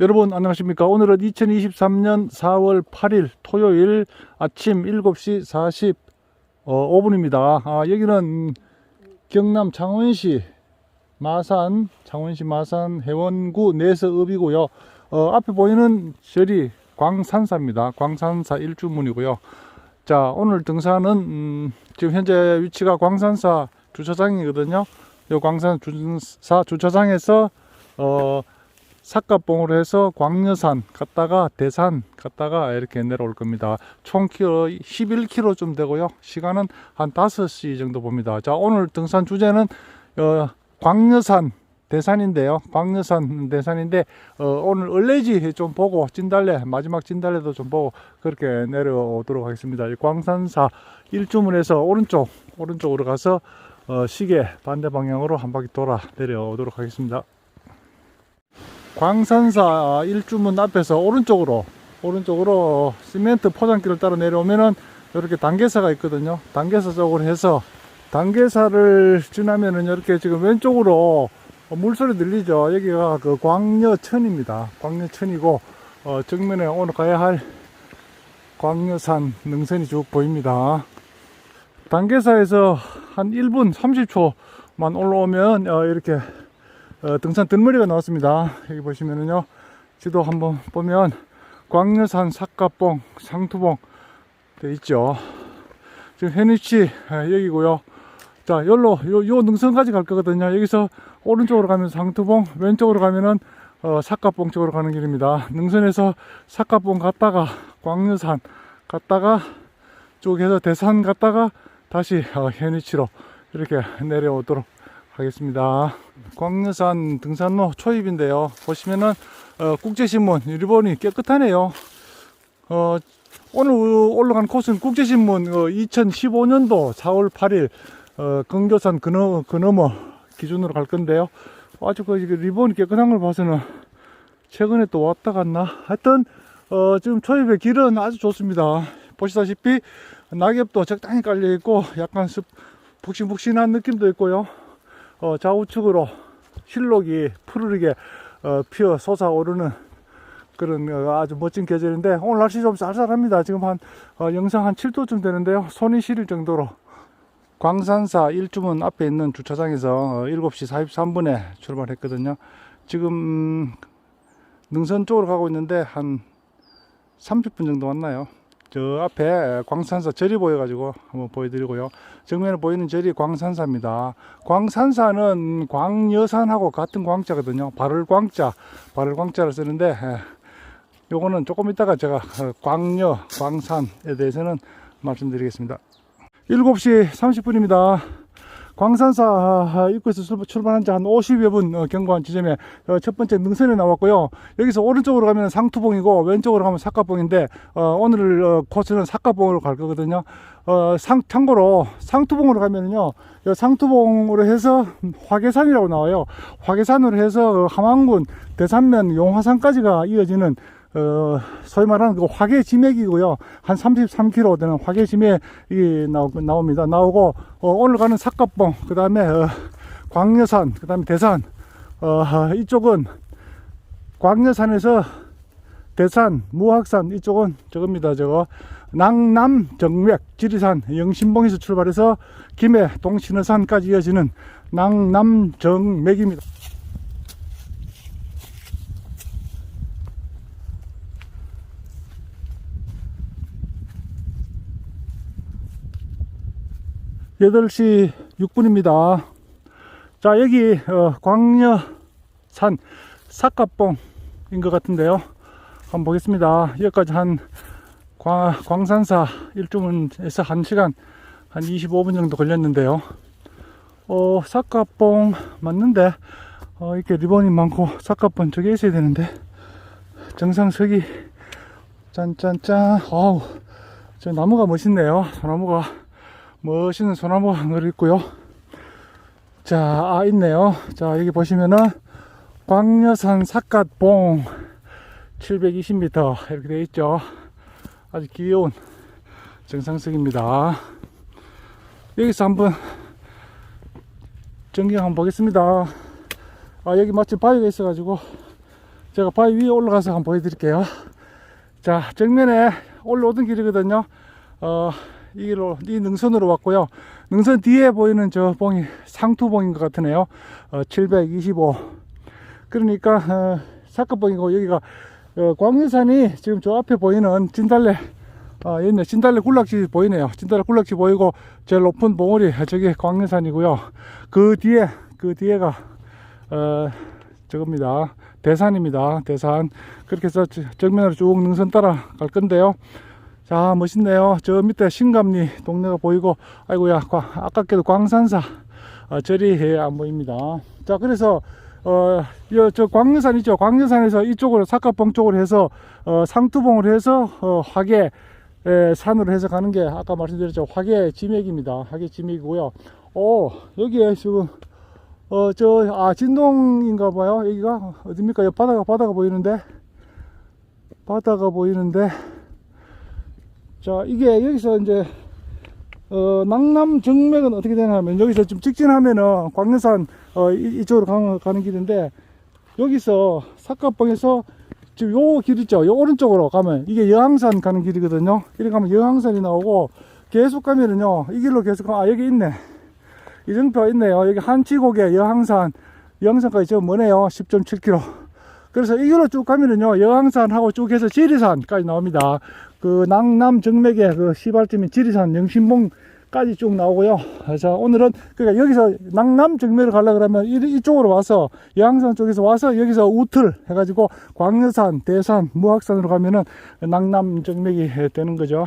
여러분 안녕하십니까? 오늘은 2023년 4월 8일 토요일 아침 7시 45분입니다. 아, 여기는 경남 창원시 마산 창원시 마산 해원구 내서읍이고요. 어, 앞에 보이는 절이 광산사입니다. 광산사 일주문이고요. 자 오늘 등산은 음, 지금 현재 위치가 광산사 주차장이거든요. 요 광산사 주차장에서 어, 삿갓봉으로 해서 광녀산 갔다가 대산 갔다가 이렇게 내려올 겁니다. 총 키로 11km 되고요. 시간은 한 5시 정도 봅니다. 자, 오늘 등산 주제는 어, 광녀산 대산인데요. 광녀산 대산인데 어, 오늘 얼레지 좀 보고 진달래 마지막 진달래도 좀 보고 그렇게 내려오도록 하겠습니다. 이 광산사 일주문에서 오른쪽 오른쪽으로 가서 어, 시계 반대 방향으로 한 바퀴 돌아 내려오도록 하겠습니다. 광산사 일주문 앞에서 오른쪽으로 오른쪽으로 시멘트 포장길을 따라 내려오면은 이렇게 단계사가 있거든요. 단계사 쪽으로 해서 단계사를 지나면은 이렇게 지금 왼쪽으로 물소리 들리죠. 여기가 그 광녀천입니다. 광녀천이고 어, 정면에 오늘 가야 할 광녀산 능선이 쭉 보입니다. 단계사에서 한 1분 30초만 올라오면 어, 이렇게 어, 등산 들머리가 나왔습니다. 여기 보시면은요, 지도 한번 보면 광녀산 삿갓봉, 상투봉 돼 있죠. 지금 현위치 여기고요. 자, 여기로 요, 요 능선까지 갈 거거든요. 여기서 오른쪽으로 가면 상투봉, 왼쪽으로 가면은 어, 삿갓봉 쪽으로 가는 길입니다. 능선에서 삿갓봉 갔다가 광녀산 갔다가 쭉 해서 대산 갔다가 다시 어, 현위치로 이렇게 내려오도록 하겠습니다. 광녀산 등산로 초입인데요. 보시면은 어, 국제신문 일본이 깨끗하네요. 어, 오늘 올라간 코스는 국제신문 2015년도 4월 8일 어, 근교산 그너, 그너머 기준으로 갈 건데요. 아주 그 리본이 깨끗한 걸 봐서는 최근에 또 왔다 갔나? 하여튼 어, 지금 초입의 길은 아주 좋습니다. 보시다시피 낙엽도 적당히 깔려 있고 약간 습, 푹신푹신한 느낌도 있고요. 어, 좌우측으로 힐록이 푸르르게 어, 피어 솟아오르는 그런 어, 아주 멋진 계절인데 오늘 날씨 좀 쌀쌀합니다. 지금 한 어, 영상 한 7도쯤 되는데요. 손이 시릴 정도로 광산사 일주문 앞에 있는 주차장에서 어, 7시 43분에 출발했거든요. 지금 음, 능선 쪽으로 가고 있는데 한 30분 정도 왔나요? 저 앞에 광산사 절이 보여 가지고 한번 보여드리고요. 정면에 보이는 절이 광산사입니다. 광산사는 광여산하고 같은 광자거든요. 발을 광자, 발을 광자를 쓰는데, 에, 요거는 조금 이따가 제가 어, 광여, 광산에 대해서는 말씀드리겠습니다. 7시 30분입니다. 광산사 입구에서 출- 출발한 지 한 50여 분 어, 경과한 지점에 어, 첫 번째 능선에 나왔고요. 여기서 오른쪽으로 가면 상투봉이고 왼쪽으로 가면 삭가봉인데 어, 오늘 어, 코스는 삭가봉으로 갈 거거든요. 어, 상, 참고로 상투봉으로 가면은요. 요 상투봉으로 해서 화계산이라고 나와요. 화계산으로 해서 어, 함안군 대산면 용화산까지가 이어지는 어, 소위 말하는 그 화계 지맥이고요. 한 33km 되는 화계 지맥이 나오, 나옵니다. 나오고, 어, 오늘 가는 삭갓봉, 그 다음에, 어, 광녀산, 그 다음에 대산, 어, 이쪽은 광녀산에서 대산, 무학산, 이쪽은 저겁니다. 저거. 낭남, 정맥, 지리산, 영신봉에서 출발해서 김해, 동신어산까지 이어지는 낭남, 정맥입니다. 여덟 시 6분입니다. 자, 여기, 어, 광녀산 삿갓봉인 것 같은데요. 한번 보겠습니다. 여기까지 한 광, 광산사 일주문에서 한 시간, 한 25분 정도 걸렸는데요. 어, 삿갓봉 맞는데, 어, 이렇게 리본이 많고, 삿갓봉 저기 있어야 되는데, 정상석이, 짠짠짠, 어우, 저 나무가 멋있네요. 소나무가. 멋있는 소나무가 하나 있고요. 자, 아, 있네요. 자, 여기 보시면은 광녀산 삿갓봉 720m 이렇게 되어 있죠. 아주 귀여운 정상석입니다. 여기서 한번 전경 한번 보겠습니다. 아, 여기 마침 바위가 있어가지고 제가 바위 위에 올라가서 한번 보여드릴게요. 자, 정면에 올라오던 길이거든요. 어, 이 길로, 이 능선으로 왔고요. 능선 뒤에 보이는 저 봉이 상투봉인 것 같으네요. 어, 725. 그러니까, 어, 사커봉이고, 여기가, 어, 광유산이 지금 저 앞에 보이는 진달래, 어, 있네. 진달래 굴락지 보이네요. 진달래 굴락지 보이고, 제일 높은 봉우리, 저게 광유산이고요. 그 뒤에, 그 뒤에가, 어, 저겁니다. 대산입니다. 대산. 그렇게 해서 저- 정면으로 쭉 능선 따라 갈 건데요. 자, 멋있네요. 저 밑에 신감리 동네가 보이고, 아이고야, 과- 아깝게도 광산사 어, 절이 예, 안 보입니다. 자, 그래서, 어, 여, 저 광려산 있죠? 광려산에서 이쪽으로, 사카봉 쪽으로 해서, 어, 상투봉으로 해서, 어, 화계, 에, 산으로 해서 가는 게, 아까 말씀드렸죠? 화계 지맥입니다. 화계 지맥이고요. 오, 여기에 지금, 어, 저, 아, 진동인가 봐요. 여기가, 어딥니까? 바다가, 바다가 보이는데, 바다가 보이는데, 자, 이게 여기서 이제, 어, 낙남 정맥은 어떻게 되냐면, 여기서 좀 직진하면은 광릉산, 어, 이, 쪽으로 가는, 가는 길인데, 여기서 사카봉에서 지금 요 길 있죠? 요 오른쪽으로 가면, 이게 여항산 가는 길이거든요. 이렇게 가면 여항산이 나오고, 계속 가면은요, 이 길로 계속 가면, 아, 여기 있네. 이정표가 있네요. 여기 한치고개 여항산, 여항산까지 좀 머네요. 10.7km. 그래서 이 길로 쭉 가면은요, 여항산하고 쭉 해서 지리산까지 나옵니다. 그 낙남 정맥의 그 시발점인 지리산 영신봉까지 쭉 나오고요. 자, 오늘은 그러니까 여기서 낙남 정맥을 가려 그러면 이- 이쪽으로 와서 여항산 쪽에서 와서 여기서 우틀 해가지고 광려산, 대산, 무악산으로 가면은 낙남 정맥이 되는 거죠.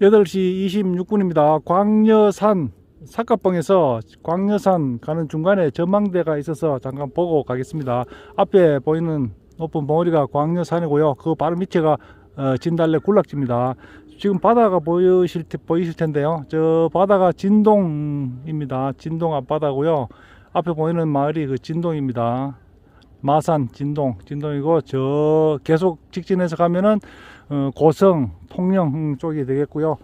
8시 26분입니다. 광려산 사카봉에서 광려산 가는 중간에 전망대가 있어서 잠깐 보고 가겠습니다. 앞에 보이는 높은 봉우리가 광려산이고요. 그 바로 밑에가 어, 진달래 군락지입니다. 지금 바다가 보이실, 테- 보이실 텐데요. 저 바다가 진동입니다. 진동 앞바다고요. 앞에 보이는 마을이 그 진동입니다. 마산 진동 진동이고 저 계속 직진해서 가면은 어, 고성 통영 쪽이 되겠고요.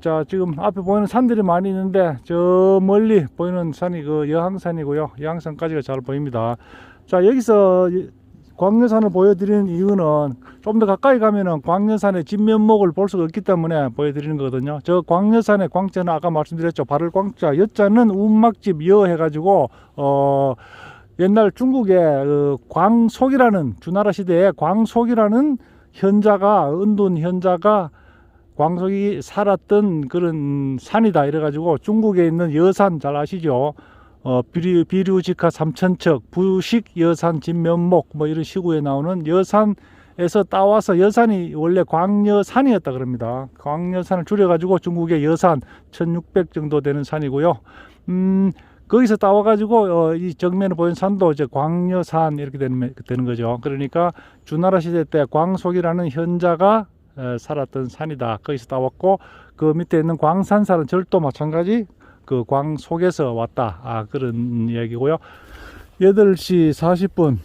자 지금 앞에 보이는 산들이 많이 있는데 저 멀리 보이는 산이 그 여항산이고요. 여항산까지가 잘 보입니다. 자 여기서 이- 광려산을 보여드리는 이유는 좀 더 가까이 가면은 광려산의 진면목을 볼 수가 없기 때문에 보여드리는 거거든요. 저 광려산의 광자는 아까 말씀드렸죠. 발을 광자, 여자는 운막집 여 해가지고 어 옛날 중국의 그 광속이라는 주나라 시대에 광속이라는 현자가 은둔 현자가 광속이 살았던 그런 산이다 이래가지고 중국에 있는 여산 잘 아시죠? 어, 비류, 비류직화 삼천척, 부식 여산 진면목 뭐 이런 시구에 나오는 여산에서 따와서 여산이 원래 광여산이었다 그럽니다. 광여산을 줄여가지고 중국의 여산 1600 정도 되는 산이고요. 음, 거기서 따와가지고 어, 이 정면에 보이는 산도 이제 광여산 이렇게 되는, 되는 거죠. 그러니까 주나라 시대 때 광속이라는 현자가 에, 살았던 산이다. 거기서 따왔고 그 밑에 있는 광산사는 절도 마찬가지 그 광 속에서 왔다. 아 그런 이야기고요. 8시 40분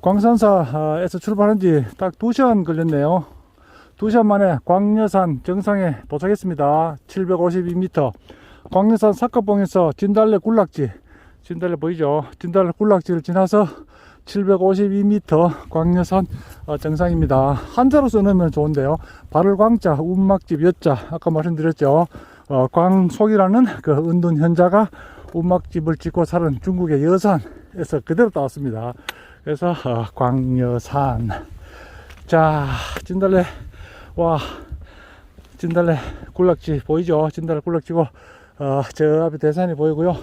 광산사에서 출발한 지 딱 2시간 걸렸네요. 2시간 만에 광여산 정상에 도착했습니다. 752m. 광여산 사카봉에서 진달래 굴락지, 진달래 보이죠? 진달래 굴락지를 지나서 752m 광여산 어, 정상입니다. 한자로 써놓으면 좋은데요. 발을 광자, 운막집 여자, 아까 말씀드렸죠. 어, 광속이라는 그 은둔 현자가 운막집을 짓고 살은 중국의 여산에서 그대로 따왔습니다. 그래서 어, 광여산. 자, 진달래, 와, 진달래 굴락지 보이죠? 진달래 굴락지고, 어, 저 앞에 대산이 보이고요.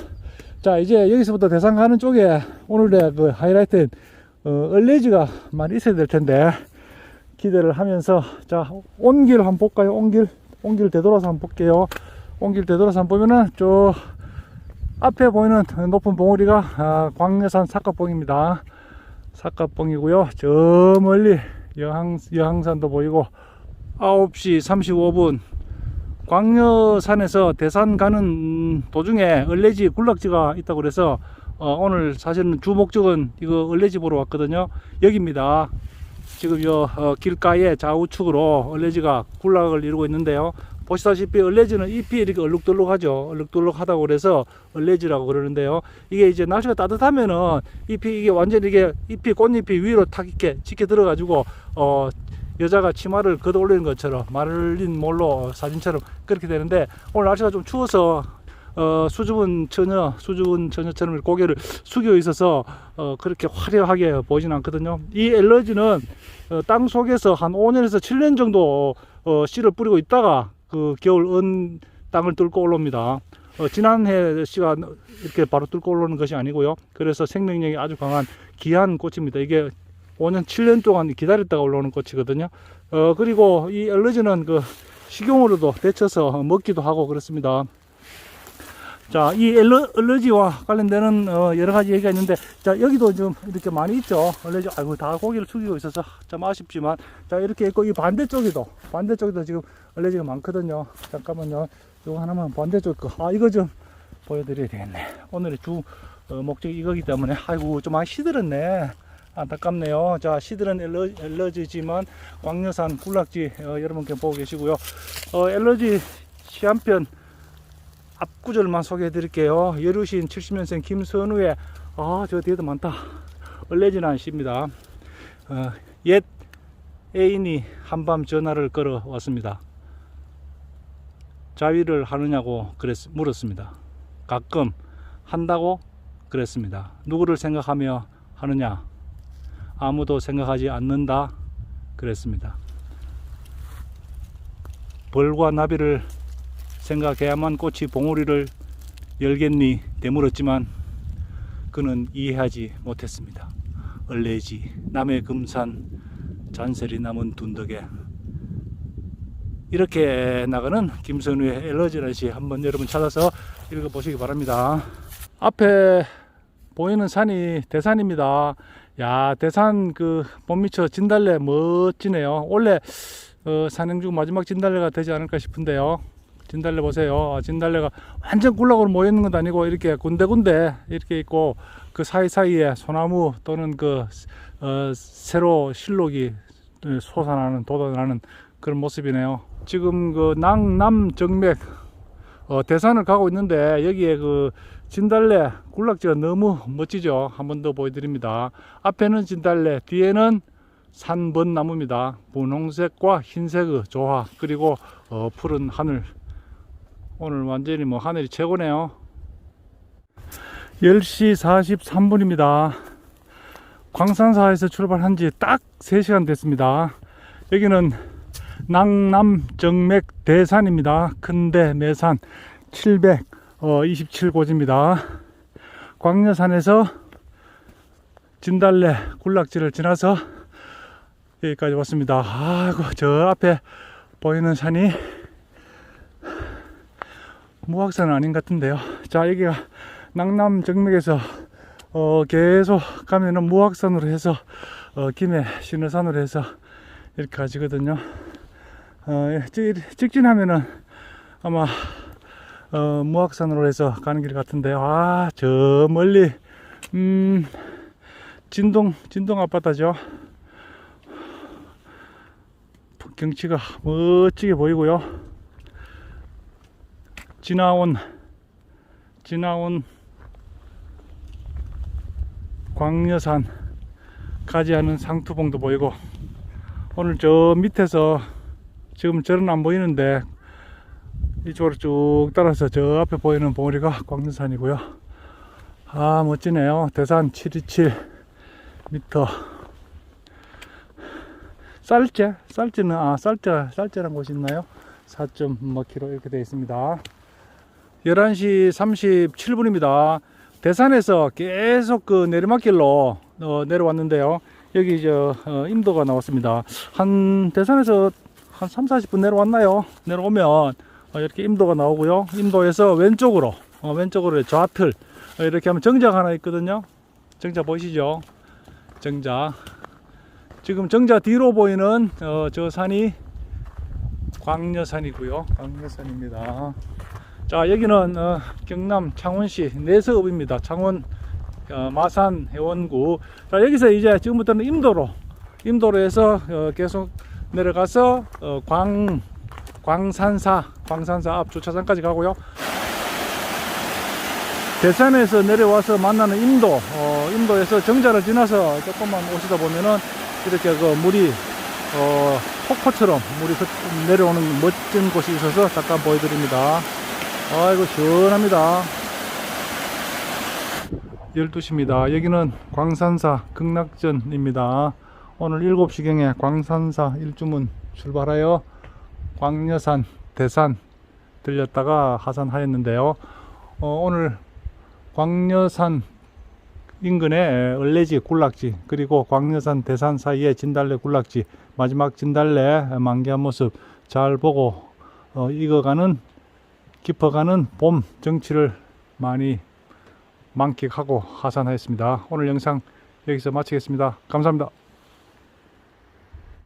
자, 이제 여기서부터 대산 가는 쪽에 오늘의 그 하이라이트인, 어, 얼레지가 많이 있어야 될 텐데, 기대를 하면서, 자, 온길 한번 볼까요? 온 길, 온길 되돌아서 한번 볼게요. 온길 되돌아서 한번 보면은, 저, 앞에 보이는 높은 봉우리가, 아, 광려산 사카봉입니다. 사카봉이고요. 저 멀리 여항, 여항산도 보이고, 9시 35분, 광려산에서 대산 가는 도중에 얼레지 굴락지가 있다고 그래서 어, 오늘 사실은 주 목적은 이거 얼레지 보러 왔거든요. 여기입니다. 지금 요 어, 길가에 좌우측으로 얼레지가 굴락을 이루고 있는데요. 보시다시피 얼레지는 잎이 이렇게 얼룩덜룩하죠. 얼룩덜룩하다고 그래서 얼레지라고 그러는데요. 이게 이제 날씨가 따뜻하면은 잎이 이게 완전 이게 잎이 꽃잎이 위로 탁 이렇게 짙게 들어 가지고 어 여자가 치마를 걷어 올리는 것처럼 말린 몰로 사진처럼 그렇게 되는데 오늘 날씨가 좀 추워서 어, 수줍은 처녀, 수줍은 처녀처럼 고개를 숙여 있어서 어, 그렇게 화려하게 보이진 않거든요. 이 엘러지는 어, 땅 속에서 한 5년에서 7년 정도 어, 씨를 뿌리고 있다가 그 겨울 은 땅을 뚫고 올라옵니다. 어, 지난해 씨가 이렇게 바로 뚫고 올라오는 것이 아니고요. 그래서 생명력이 아주 강한 귀한 꽃입니다. 이게 5년, 7년 동안 기다렸다가 올라오는 꽃이거든요. 어, 그리고 이 엘러지는 그 식용으로도 데쳐서 먹기도 하고 그렇습니다. 자, 이 엘러, 얼러지와 관련되는 어, 여러 가지 얘기가 있는데, 자, 여기도 좀 이렇게 많이 있죠. 얼러지, 아이고, 다 고개를 숙이고 있어서 좀 아쉽지만, 자, 이렇게 있고, 이 반대쪽에도, 반대쪽에도 지금 얼러지가 많거든요. 잠깐만요. 이거 하나만 반대쪽 거. 아, 이거 좀 보여드려야 되겠네. 오늘의 주 어, 목적이 이거기 때문에, 아이고, 좀 많이 시들었네. 안타깝네요. 자, 시들은 엘러, 엘러지지만, 광려산 군락지, 어, 여러분께 보고 계시고요. 어, 엘러지 시한 편, 앞구절만 소개해 드릴게요. 여루신 70년생 김선우의 아, 저 뒤에도 많다. 얼레진한 시입니다. 어, 옛 애인이 한밤 전화를 걸어 왔습니다. 자위를 하느냐고 그랬, 물었습니다. 가끔 한다고 그랬습니다. 누구를 생각하며 하느냐? 아무도 생각하지 않는다. 그랬습니다. 벌과 나비를 생각해야만 꽃이 봉우리를 열겠니 되물었지만 그는 이해하지 못했습니다. 얼레지 남해 금산 잔설이 남은 둔덕에 이렇게 나가는 김선우의 엘러지라는 시 한번 여러분 찾아서 읽어보시기 바랍니다. 앞에 보이는 산이 대산입니다. 야 대산 그 봄미처 진달래 멋지네요. 원래 어, 산행 중 마지막 진달래가 되지 않을까 싶은데요. 진달래 보세요. 아, 진달래가 완전 굴락으로 모여 있는 건 아니고 이렇게 군데군데 이렇게 있고 그 사이사이에 소나무 또는 그 어, 새로 실록이 솟아나는 돋아나는 그런 모습이네요. 지금 그 낭남 정맥 어, 대산을 가고 있는데 여기에 그 진달래 굴락지가 너무 멋지죠. 한 번 더 보여드립니다. 앞에는 진달래, 뒤에는 산번나무입니다. 분홍색과 흰색의 조화 그리고 어, 푸른 하늘 오늘 완전히 뭐 하늘이 최고네요. 10시 43분입니다. 광산사에서 출발한 지 딱 3시간 됐습니다. 여기는 낭남 정맥 대산입니다. 큰대 매산 727고지입니다. 광려산에서 진달래 군락지를 지나서 여기까지 왔습니다. 아이고 저 앞에 보이는 산이 무악산은 아닌 것 같은데요. 자, 여기가 낭남 정맥에서 어, 계속 가면은 무악산으로 해서 어, 김해 신어산으로 해서 이렇게 가지거든요. 어, 예, 직- 직진하면은 아마 어, 무악산으로 해서 가는 길 같은데요. 아, 저 멀리 음, 진동 진동 아파트죠. 경치가 멋지게 보이고요. 지나온 지나온 광려산 가지 않은 상투봉도 보이고 오늘 저 밑에서 지금 저는 안 보이는데 이쪽으로 쭉 따라서 저 앞에 보이는 봉우리가 광려산이고요 아 멋지네요 대산 727 미터 쌀제 쌀제는 아 쌀제 쌀제란 곳이 있나요 4.뭐 킬로 이렇게 되어 있습니다 11시 37분입니다. 대산에서 계속 그 내리막길로 어, 내려왔는데요. 여기 저 어, 임도가 나왔습니다. 한 대산에서 한 3, 40분 내려왔나요? 내려오면 어, 이렇게 임도가 나오고요. 임도에서 왼쪽으로 어, 왼쪽으로 좌틀 어, 이렇게 하면 정자 하나 있거든요. 정자 보이시죠? 정자. 지금 정자 뒤로 보이는 어, 저 산이 광려산이고요. 광려산입니다. 자 여기는 어, 경남 창원시 내서읍입니다. 창원 어, 마산 해원구. 자 여기서 이제 지금부터는 임도로 임도로 해서 어, 계속 내려가서 어, 광 광산사 광산사 앞 주차장까지 가고요. 대산에서 내려와서 만나는 인도, 어, 인도에서 정자를 지나서 조금만 오시다 보면은 이렇게 그 물이 어, 폭포처럼 물이 흐- 내려오는 멋진 곳이 있어서 잠깐 보여드립니다. 아이고 시원합니다. 12시입니다. 여기는 광산사 극락전입니다. 오늘 7시경에 광산사 일주문 출발하여 광녀산, 대산 들렸다가 하산하였는데요. 어, 오늘 광녀산 인근에 을레지 굴락지 그리고 광녀산 대산 사이에 진달래 굴락지 마지막 진달래 만개한 모습 잘 보고 어, 익어가는 깊어가는 봄 정치를 많이 만끽하고 하산하였습니다. 오늘 영상 여기서 마치겠습니다. 감사합니다.